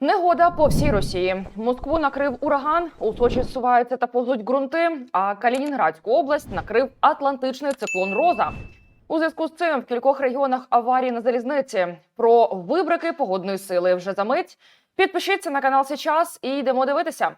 Негода по всій Росії. Москву накрив ураган, у Сочі зсуваються та повзуть ґрунти. А Калінінградську область накрив Атлантичний циклон Роза. У зв'язку з цим в кількох регіонах аварії на залізниці. Про вибрики погодної сили вже за мить. Підпишіться на канал Сейчас і йдемо дивитися.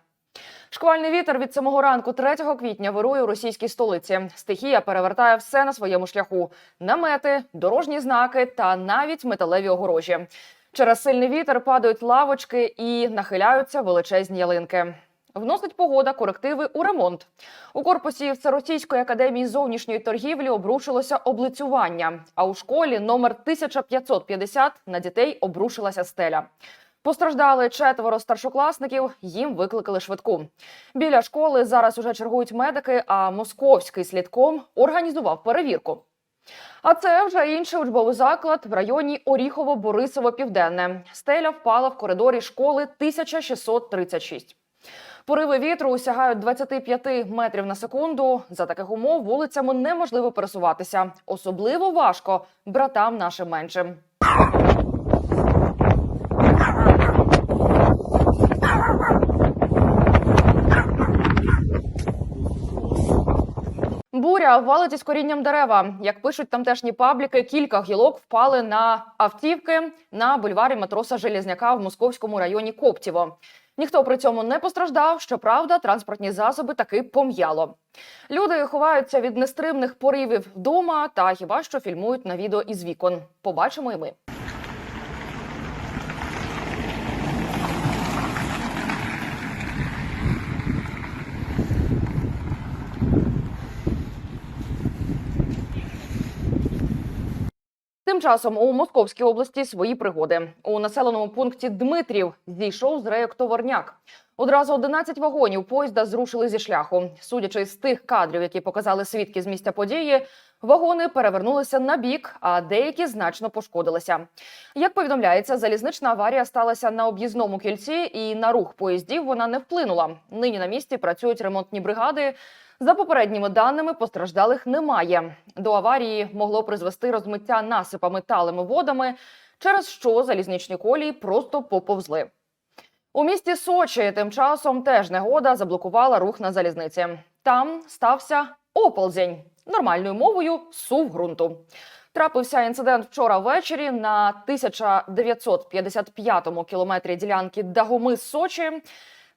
Шквальний вітер від самого ранку 3 квітня вирує у російській столиці. Стихія перевертає все на своєму шляху: намети, дорожні знаки та навіть металеві огорожі. Через сильний вітер падають лавочки і нахиляються величезні ялинки. Вносить погода корективи у ремонт. У корпусі Всеросійської академії зовнішньої торгівлі обрушилося облицювання. А у школі номер 1550 на дітей обрушилася стеля. Постраждали четверо старшокласників. Їм викликали швидку. Біля школи зараз уже чергують медики. А московський слідком організував перевірку. А це вже інший учбовий заклад в районі Оріхово-Борисово-Південне. Стеля впала в коридорі школи 1636. Пориви вітру сягають 25 метрів на секунду. За таких умов вулицями неможливо пересуватися. Особливо важко братам нашим меншим. Буря валить із корінням дерева. Як пишуть тамтешні пабліки, кілька гілок впали на автівки на бульварі матроса Железняка в московському районі Коптєво. Ніхто при цьому не постраждав. Щоправда, транспортні засоби таки пом'яло. Люди ховаються від нестримних поривів вдома та хіба що фільмують на відео із вікон. Побачимо і ми. Тим часом у Московській області свої пригоди. У населеному пункті Дмитрів зійшов з рейок товарняк. Одразу 11 вагонів поїзда зрушили зі шляху. Судячи з тих кадрів, які показали свідки з місця події, вагони перевернулися на бік, а деякі значно пошкодилися. Як повідомляється, залізнична аварія сталася на об'їзному кільці, і на рух поїздів вона не вплинула. Нині на місці працюють ремонтні бригади. За попередніми даними, постраждалих немає. До аварії могло призвести розмиття насипами талими водами, через що залізничні колії просто поповзли. У місті Сочі тим часом теж негода заблокувала рух на залізниці. Там стався оползень. Нормальною мовою сув ґрунту. Трапився інцидент вчора ввечері на 1955-му кілометрі ділянки Дагомис-Сочі.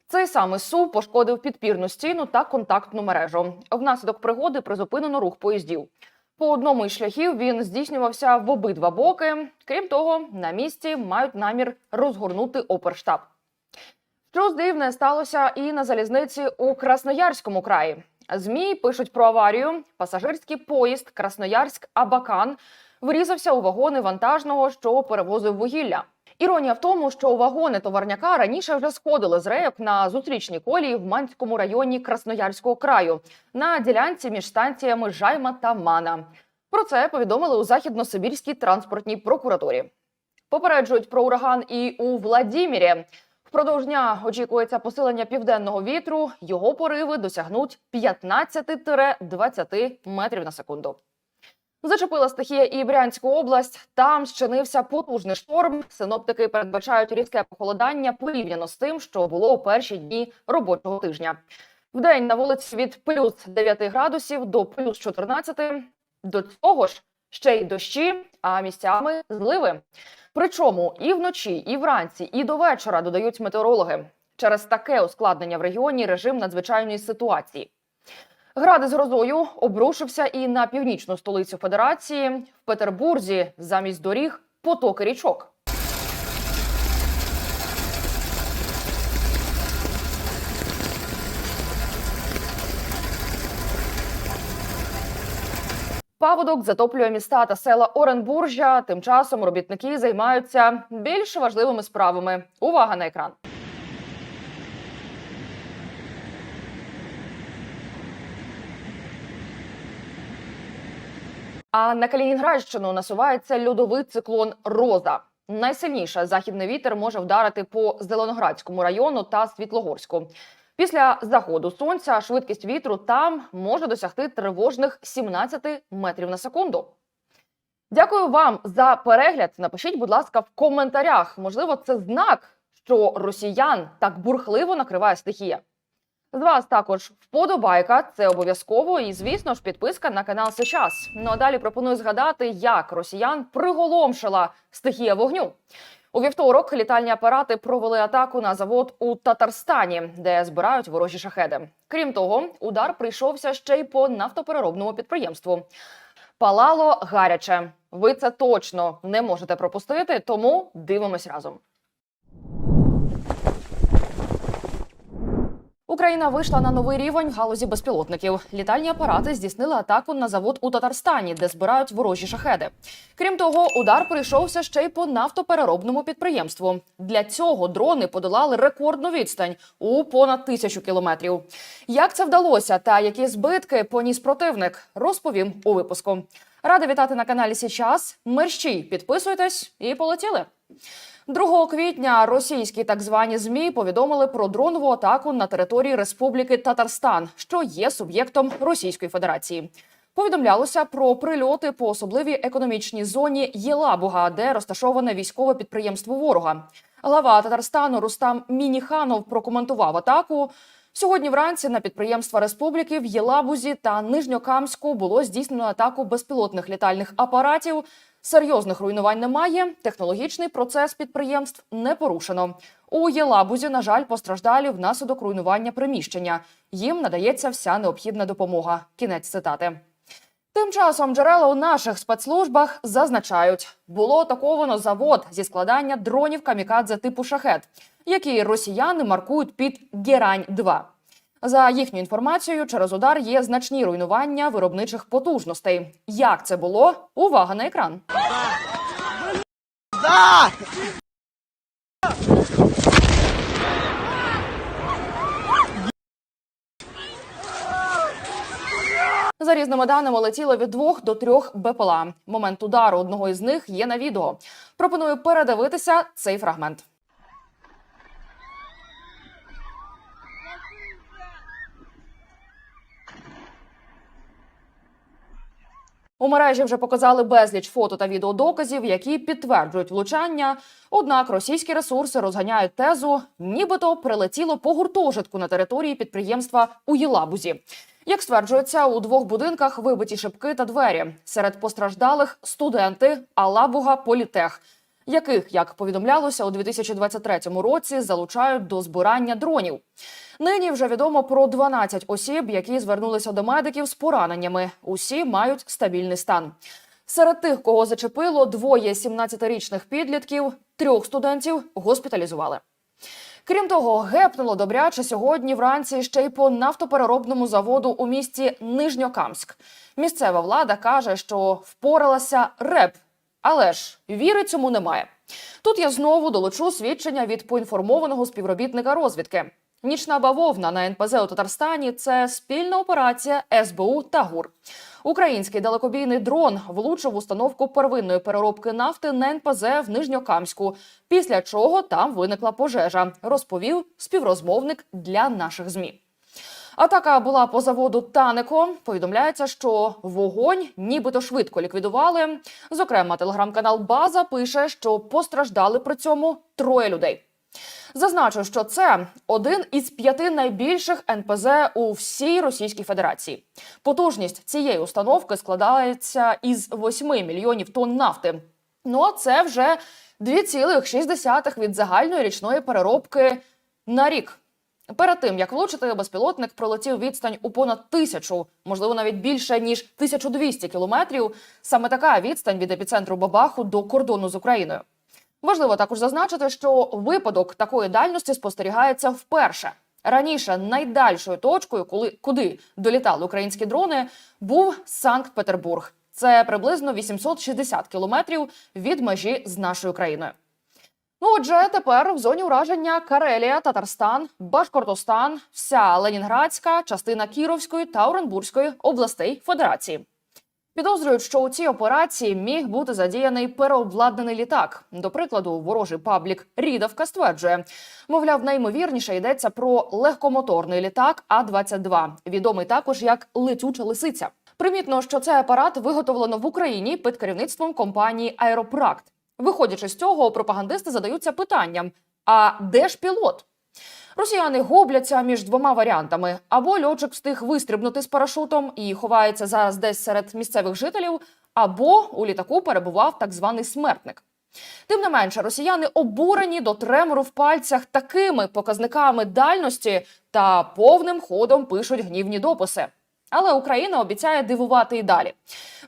Цей самий сув пошкодив підпірну стіну та контактну мережу. Внаслідок пригоди призупинено рух поїздів. По одному із шляхів він здійснювався в обидва боки. Крім того, на місці мають намір розгорнути оперштаб. Щось дивне сталося і на залізниці у Красноярському краї. Змі пишуть про аварію. Пасажирський поїзд Красноярськ-Абакан врізався у вагони вантажного, що перевозив вугілля. Іронія в тому, що вагони товарняка раніше вже сходили з рейок на зустрічній колії в Манському районі Красноярського краю на ділянці між станціями Жайма та Мана. Про це повідомили у західно-сибірській транспортній прокуратурі. Попереджують про ураган і у Владімірі. Впродовж дня очікується посилення південного вітру. Його пориви досягнуть 15-20 метрів на секунду. Зачепила стихія і Брянську область. Там щинився потужний шторм. Синоптики передбачають різке похолодання порівняно з тим, що було у перші дні робочого тижня. Вдень на вулиці від плюс 9 градусів до плюс 14. До цього ж ще й дощі, а місцями зливи. Причому і вночі, і вранці, і до вечора додають метеорологи. Через таке ускладнення в регіоні режим надзвичайної ситуації. Гради з грозою обрушився і на північну столицю Федерації в Петербурзі замість доріг потоки річок. Паводок затоплює міста та села Оренбуржя. Тим часом робітники займаються більш важливими справами. Увага на екран. А на Калінінградщину насувається льодовий циклон Роза. Найсильніше західний вітер може вдарити по Зеленоградському району та Світлогорську. Після заходу сонця швидкість вітру там може досягти тривожних 17 метрів на секунду. Дякую вам за перегляд. Напишіть, будь ласка, в коментарях. Можливо, це знак, що росіян так бурхливо накриває стихія. З вас також вподобайка, це обов'язково, і звісно ж підписка на канал Сейчас. Ну а далі пропоную згадати, як росіян приголомшила стихія вогню. У вівторок літальні апарати провели атаку на завод у Татарстані, де збирають ворожі шахеди. Крім того, удар прийшовся ще й по нафтопереробному підприємству. Палало гаряче. Ви це точно не можете пропустити, тому дивимось разом. Україна вийшла на новий рівень галузі безпілотників. Літальні апарати здійснили атаку на завод у Татарстані, де збирають ворожі шахеди. Крім того, удар прийшовся ще й по нафтопереробному підприємству. Для цього дрони подолали рекордну відстань у понад тисячу кілометрів. Як це вдалося та які збитки поніс противник, розповім у випуску. Рада вітати на каналі Січас. Мерщій, підписуйтесь і полетіли. 2 квітня російські так звані змі повідомили про дронову атаку на території Республіки Татарстан, що є суб'єктом Російської Федерації. Повідомлялося про прильоти по особливій економічній зоні Єлабуга, де розташоване військове підприємство ворога. Глава Татарстану Рустам Мініханов прокоментував атаку. Сьогодні вранці на підприємства республіки в Єлабузі та Нижньокамську було здійснено атаку безпілотних літальних апаратів. Серйозних руйнувань немає. Технологічний процес підприємств не порушено. У Єлабузі, на жаль, постраждалі внаслідок руйнування приміщення. Їм надається вся необхідна допомога. Кінець цитати. Тим часом джерела у наших спецслужбах зазначають, було атаковано завод зі складання дронів камікадзе типу шахет, які росіяни маркують під Герань 2 за їхню інформацією, через удар є значні руйнування виробничих потужностей. Як це було? Увага на екран. За різними даними летіло від двох до трьох БПЛА. Момент удару одного із них є на відео. Пропоную передивитися цей фрагмент. У мережі вже показали безліч фото та відеодоказів, які підтверджують влучання. Однак російські ресурси розганяють тезу, нібито прилетіло по гуртожитку на території підприємства у Єлабузі. Як стверджується, у двох будинках вибиті шибки та двері. Серед постраждалих студенти Алабуга Політех, яких, як повідомлялося, у 2023 році залучають до збирання дронів. Нині вже відомо про 12 осіб, які звернулися до медиків з пораненнями. Усі мають стабільний стан. Серед тих, кого зачепило, двоє 17-річних підлітків, трьох студентів госпіталізували. Крім того, гепнуло добряче сьогодні вранці ще й по нафтопереробному заводу у місті Нижньокамськ. Місцева влада каже, що впоралася РЕП, але ж віри цьому немає. Тут я знову долучу свідчення від поінформованого співробітника розвідки. Нічна бавовна на НПЗ у Татарстані це спільна операція СБУ та ГУР. Український далекобійний дрон влучив установку первинної переробки нафти на НПЗ в Нижньокамську, після чого там виникла пожежа, розповів співрозмовник для наших змі. Атака була по заводу Танеко. Повідомляється, що вогонь нібито швидко ліквідували. Зокрема, телеграм-канал База пише, що постраждали при цьому троє людей. Зазначу, що це один із п'яти найбільших НПЗ у всій Російській Федерації. Потужність цієї установки складається із 8 мільйонів тонн нафти. Ну а це вже 2,6 від загальної річної переробки на рік. Перед тим як влучити, безпілотник пролетів відстань у понад тисячу, можливо, навіть більше ніж 1200 кілометрів. Саме така відстань від епіцентру Бабаху до кордону з Україною. Важливо також зазначити, що випадок такої дальності спостерігається вперше. Раніше найдальшою точкою, коли куди долітали українські дрони, був Санкт-Петербург. Це приблизно 860 кілометрів від межі з нашою країною. Ну, отже, тепер в зоні ураження Карелія, Татарстан, Башкортостан, вся Ленінградська, частина Кіровської та Оренбурзької областей Федерації. Підозрюють, що у цій операції міг бути задіяний переобладнаний літак. До прикладу, ворожий паблік Рідовка стверджує, мовляв, найімовірніше йдеться про легкомоторний літак А 22 відомий також як летюча лисиця. Примітно, що цей апарат виготовлено в Україні під керівництвом компанії Аеропракт. Виходячи з цього, пропагандисти задаються питанням: А де ж пілот? Росіяни губляться між двома варіантами: або льотчик встиг вистрибнути з парашутом і ховається зараз десь серед місцевих жителів, або у літаку перебував так званий смертник. Тим не менше, росіяни обурені до тремору в пальцях такими показниками дальності та повним ходом пишуть гнівні дописи. Але Україна обіцяє дивувати і далі.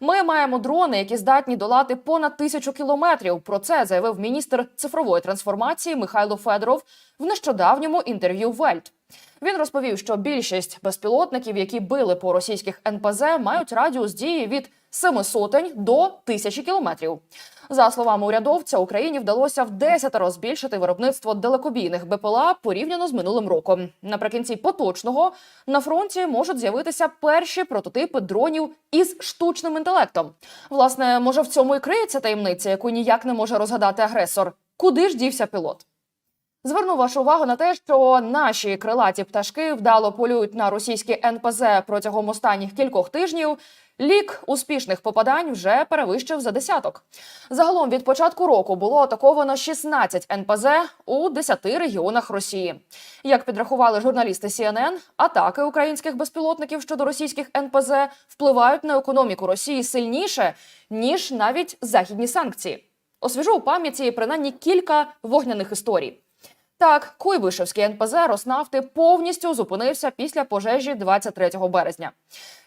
Ми маємо дрони, які здатні долати понад тисячу кілометрів. Про це заявив міністр цифрової трансформації Михайло Федоров в нещодавньому інтерв'ю Вельт. Він розповів, що більшість безпілотників, які били по російських НПЗ, мають радіус дії від семи сотень до тисячі кілометрів. За словами урядовця, Україні вдалося в десятеро збільшити виробництво далекобійних БПЛА порівняно з минулим роком. Наприкінці поточного на фронті можуть з'явитися перші прототипи дронів із штучним інтелектом. Власне, може в цьому і криється таємниця, яку ніяк не може розгадати агресор. Куди ж дівся пілот? Зверну вашу увагу на те, що наші крилаті пташки вдало полюють на російські НПЗ протягом останніх кількох тижнів. Лік успішних попадань вже перевищив за десяток. Загалом від початку року було атаковано 16 НПЗ у 10 регіонах Росії. Як підрахували журналісти CNN, атаки українських безпілотників щодо російських НПЗ впливають на економіку Росії сильніше ніж навіть західні санкції. Освіжу у пам'яті принаймні кілька вогняних історій. Так, Куйбишевський НПЗ Роснафти повністю зупинився після пожежі 23 березня.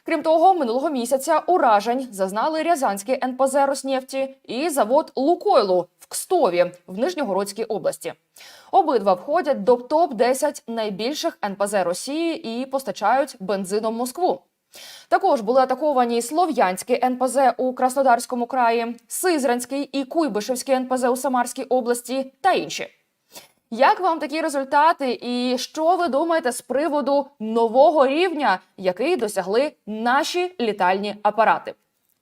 Крім того, минулого місяця уражень зазнали Рязанський НПЗ Роснефті і завод Лукойлу в Кстові в Нижньогородській області. Обидва входять до топ 10 найбільших НПЗ Росії і постачають бензином Москву. Також були атаковані Слов'янський НПЗ у Краснодарському краї, Сизранський і Куйбишевський НПЗ у Самарській області та інші. Як вам такі результати, і що ви думаєте з приводу нового рівня, який досягли наші літальні апарати?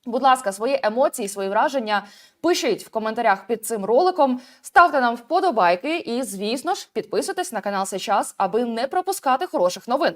Будь ласка, свої емоції, свої враження пишіть в коментарях під цим роликом, ставте нам вподобайки і, звісно ж, підписуйтесь на канал сейчас, аби не пропускати хороших новин.